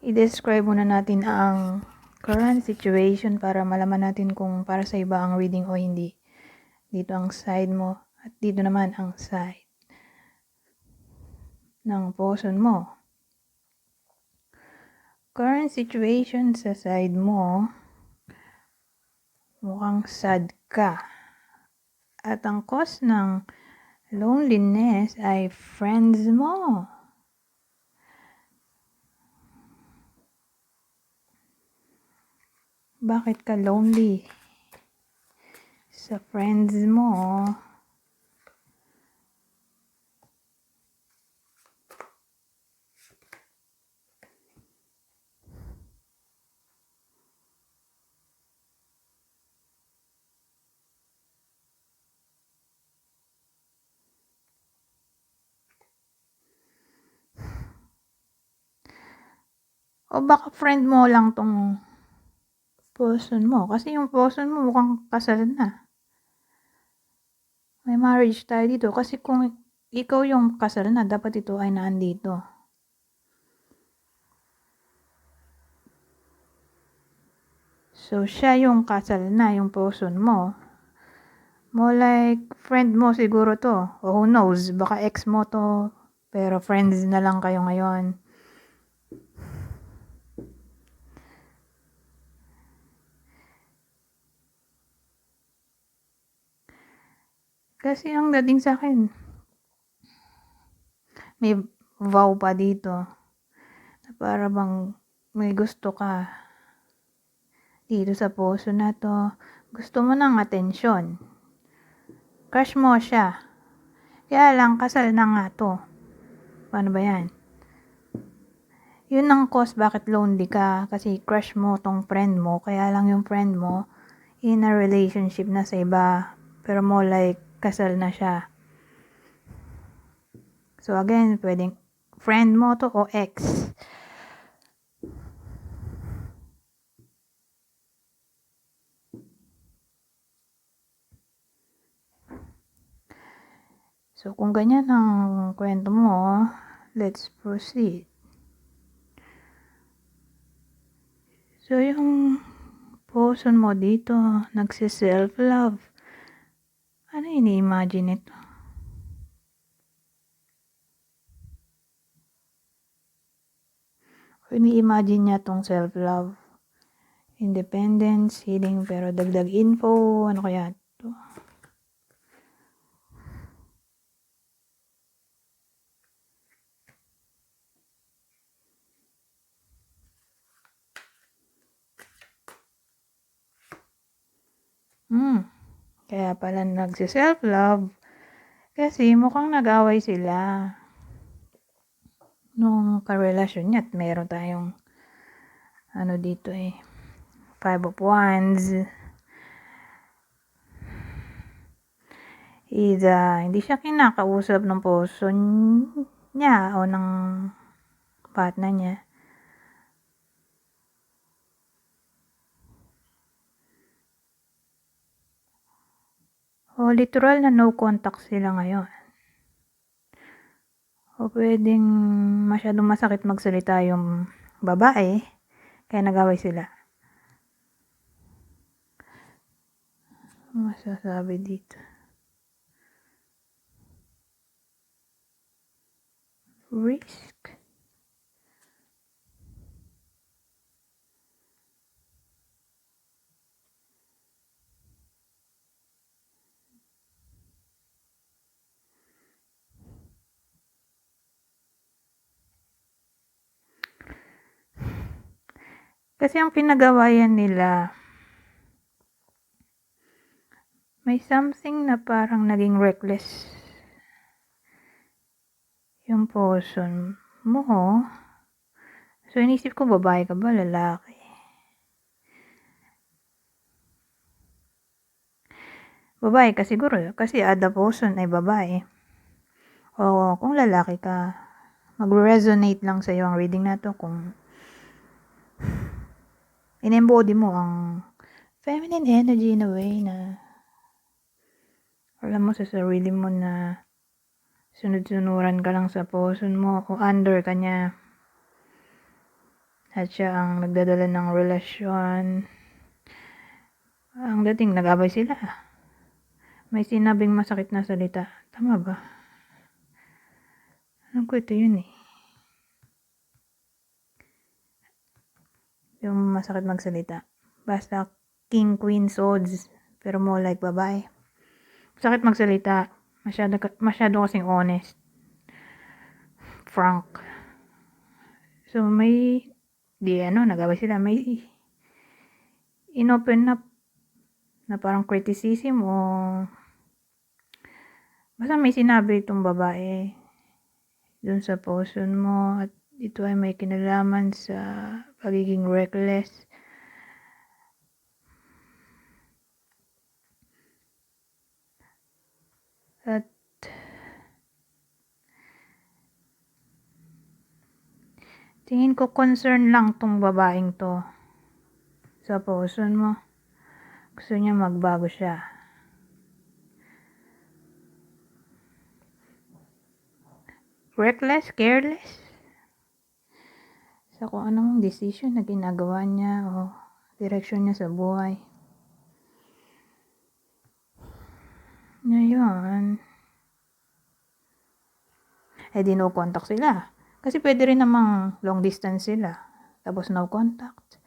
i-describe muna natin ang current situation para malaman natin kung para sa iba ang reading o hindi. Dito ang side mo at dito naman ang side ng person mo. Current situation sa side mo, mukhang sad ka. At ang cause ng loneliness ay friends mo. Bakit ka lonely? Sa friends mo. O baka friend mo lang tong person mo. Kasi yung person mo mukhang kasal na. May marriage tayo dito. Kasi kung ikaw yung kasal na, dapat ito ay naandito. So, siya yung kasal na, yung person mo. More like, friend mo siguro to. O who knows, baka ex mo to. Pero friends na lang kayo ngayon. Kasi ang dating sa akin, may vow pa dito. Na para bang may gusto ka dito sa puso na to. Gusto mo ng atensyon. Crush mo siya. Kaya lang, kasal na nga to. Paano ba yan? Yun ang cause bakit lonely ka. Kasi crush mo tong friend mo. Kaya lang yung friend mo in a relationship na sa iba. Pero more like kasal na siya. So again, pwedeng friend mo to o ex. So kung ganyan ang kwento mo, let's proceed. So yung person mo dito, nagsi-self-love. Ano ini-imagine ito? Ini-imagine niya tong self-love. Independence, healing, pero dagdag info, ano kaya ito? Hmm. Kaya pala nagsi-self-love. Kasi mukhang nag-away sila. Nung karelasyon niya at meron tayong ano dito eh. Five of Wands. Either hindi siya kinakausap ng person niya o ng partner niya. O literal na no contact sila ngayon. O pwedeng masyadong masakit magsalita yung babae, kaya nagaway sila. Masasabi dito. Risk. Kasi ang pinagawayan nila, may something na parang naging reckless yung person mo. So, inisip ko, babae ka ba, lalaki? Babae ka siguro, kasi ada person ay babae. O kung lalaki ka, mag-resonate lang sa iyo ang reading na to kung in-embody mo ang feminine energy in a way na alam mo sa sarili mo na sunod-sunuran ka lang sa person mo o under ka niya. At siya ang nagdadala ng relasyon. Ang dating, nag-abay sila. May sinabing masakit na salita. Tama ba? Alam ko ito yun eh. Yung masakit magsalita. Basta king, queen, swords. Pero more like babae. Masakit magsalita. Masyado, masyado kasing honest. Frank. So may, di ano, nagaway sila. May inopen up na parang criticism o basta may sinabi itong babae dun sa potion mo at ito ay may kinalaman sa pagiging reckless. At tingin ko concern lang tong babaeng to sa potion mo. Gusto niya magbago siya. Reckless, careless. Sa kung anong decision na ginagawa niya o direction niya sa buhay. Ngayon, eh di no contact sila. Kasi pwede rin namang long distance sila. Tapos no contact.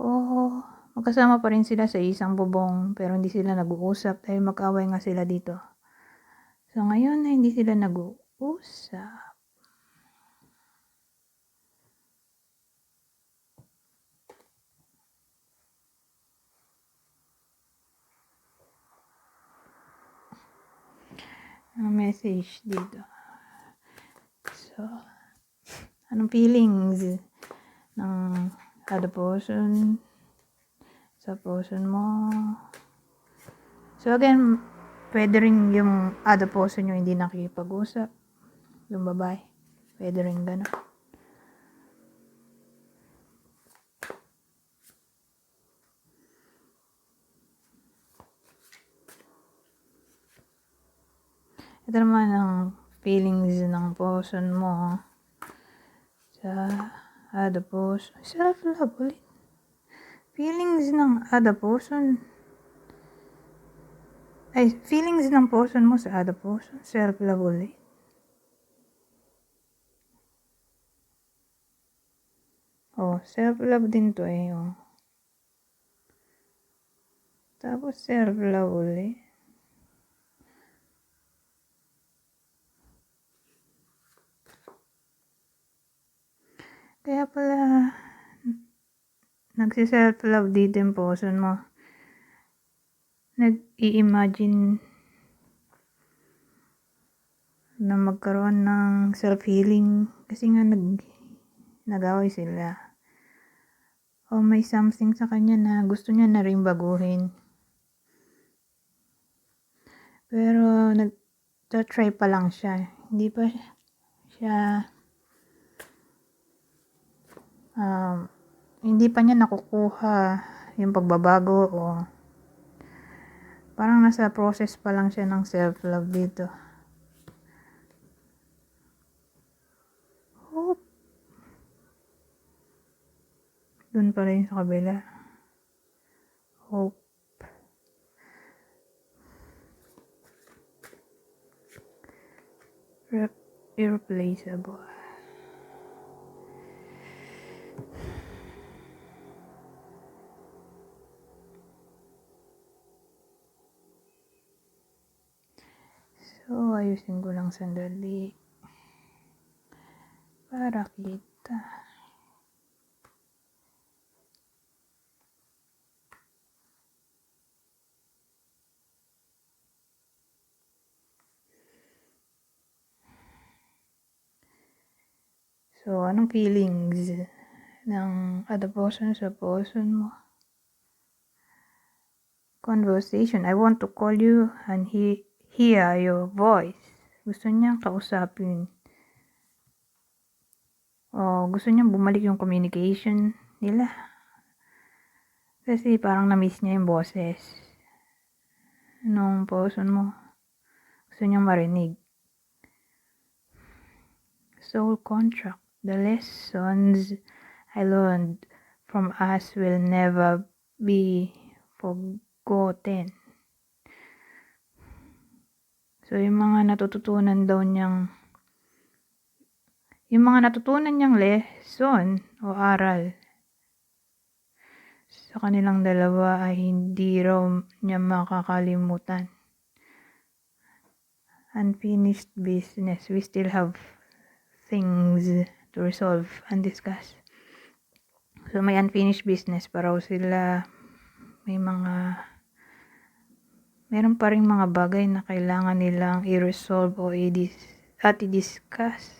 O magkasama pa rin sila sa isang bubong pero hindi sila nag-uusap dahil mag-away nga sila dito. So ngayon na hindi sila nag-uusap. Message dito. So, anong feelings ng other person sa person mo? So again, pwede rin yung other person yung hindi nakikipag-usap. Yung babae. Pwede rin gano'n. Naman ang feelings ng person mo sa person. Self-love ulit. Feelings ng person. Ay, feelings ng person mo sa person. Self-love ulit. Oh, self-love din to eh. Oh. Tapos self-love ulit. Kaya pala, nagsi-self-love dito yung person mo. Nag-i-imagine na magkaroon ng self-healing kasi nga nag nag-away sila. O may something sa kanya na gusto niya na rin baguhin. Pero nag-try pa lang siya. Hindi pa siya um, hindi pa niya nakukuha yung pagbabago o parang nasa process pa lang siya ng self-love dito. Hope. Doon pa rin sa kabila. Hope. Rep- irreplaceable. Ayusin ko lang sandali. Para kita. So, anong feelings ng person sa person mo? Conversation. I want to call you and he hear your voice. Gusto niya kausapin. O gusto niya bumalik yung communication nila. Kasi parang na-miss niya yung boses nung person mo. Gusto niya marinig. Soul contract. The lessons I learned from us will never be forgotten. So, yung mga natututunan daw niyang yung mga natutunan niyang lesson o aral sa kanilang dalawa ay hindi raw niya makakalimutan. Unfinished business. We still have things to resolve and discuss. So, may unfinished business pa raw sila. May mga meron pa rin mga bagay na kailangan nilang i-resolve o i-dis at i-discuss.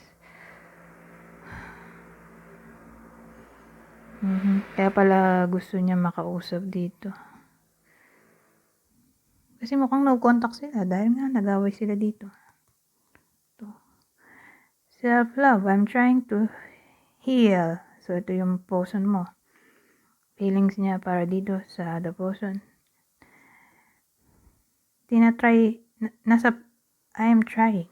Mhm. Kaya pala gusto niya makausap dito. Kasi mukhang no contact sila dahil nga nag-away sila dito. To. Self-love. I'm trying to heal. So, ito yung person mo. Feelings niya para dito sa the person. Tinatry, na- nasa, I am trying.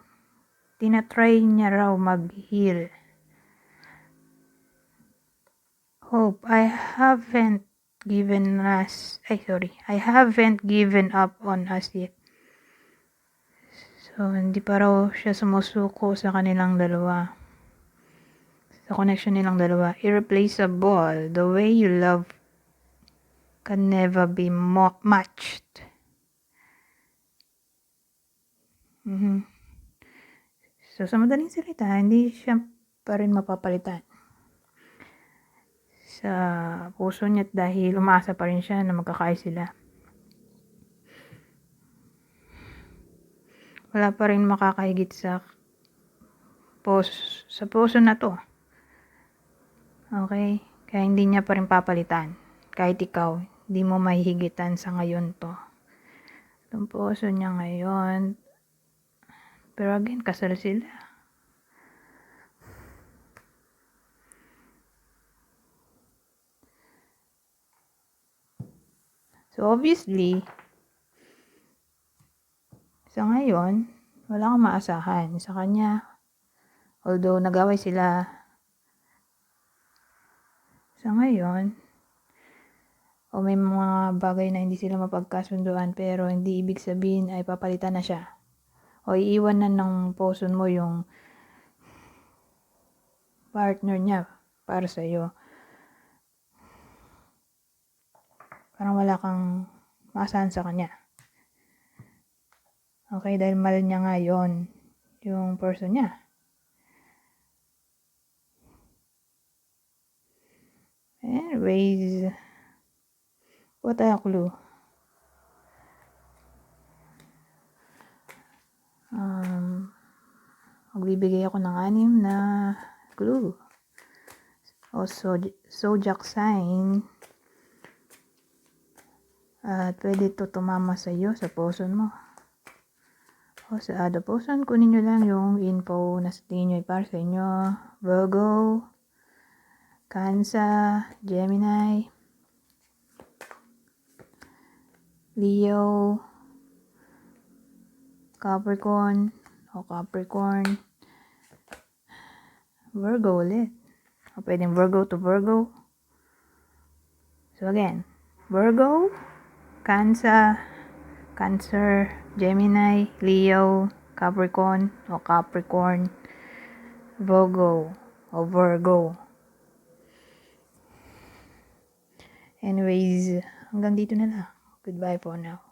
Tinatry niya raw mag-heal. Hope, I haven't given us, ay sorry, I haven't given up on us yet. So, hindi pa raw siya sumusuko sa kanilang dalawa. Sa connection nilang dalawa. Irreplaceable. The way you love can never be mo- matched. Mhm. So, sa madaling salita, hindi siya pa rin mapapalitan. Sa puso niya dahil umaasa pa rin siya na magkakayos sila. Wala pa rin makakahigit sa pos sa puso na to. Okay? Kaya hindi niya pa rin papalitan. Kahit ikaw, hindi mo mahihigitan sa ngayon to. Itong puso niya ngayon. Pero again, kasal sila. So, obviously, sa ngayon, wala kang maasahan sa kanya. Although, nag-away sila sa ngayon, o may mga bagay na hindi sila mapagkasunduan pero hindi ibig sabihin ay papalitan na siya. O iiwan na ng person mo yung partner niya para sa iyo. Parang wala kang maasahan sa kanya. Okay, dahil mahal niya nga yun, yung person niya. Anyways, what a clue. Magbibigay ako ng anim na clue. O zod- zodiac sign. At pwede ito tumama sa iyo, sa person mo. O sa other person, kunin nyo lang yung info na sa tingin nyo ay para sa inyo. Virgo, Cancer, Gemini, Leo, Capricorn, o Capricorn, Virgo ulit. O pwedeng Virgo to Virgo. So again, Virgo, Cancer, Cancer, Gemini, Leo, Capricorn, o Capricorn, Virgo, o Virgo. Anyways, hanggang dito na lang. Goodbye for now.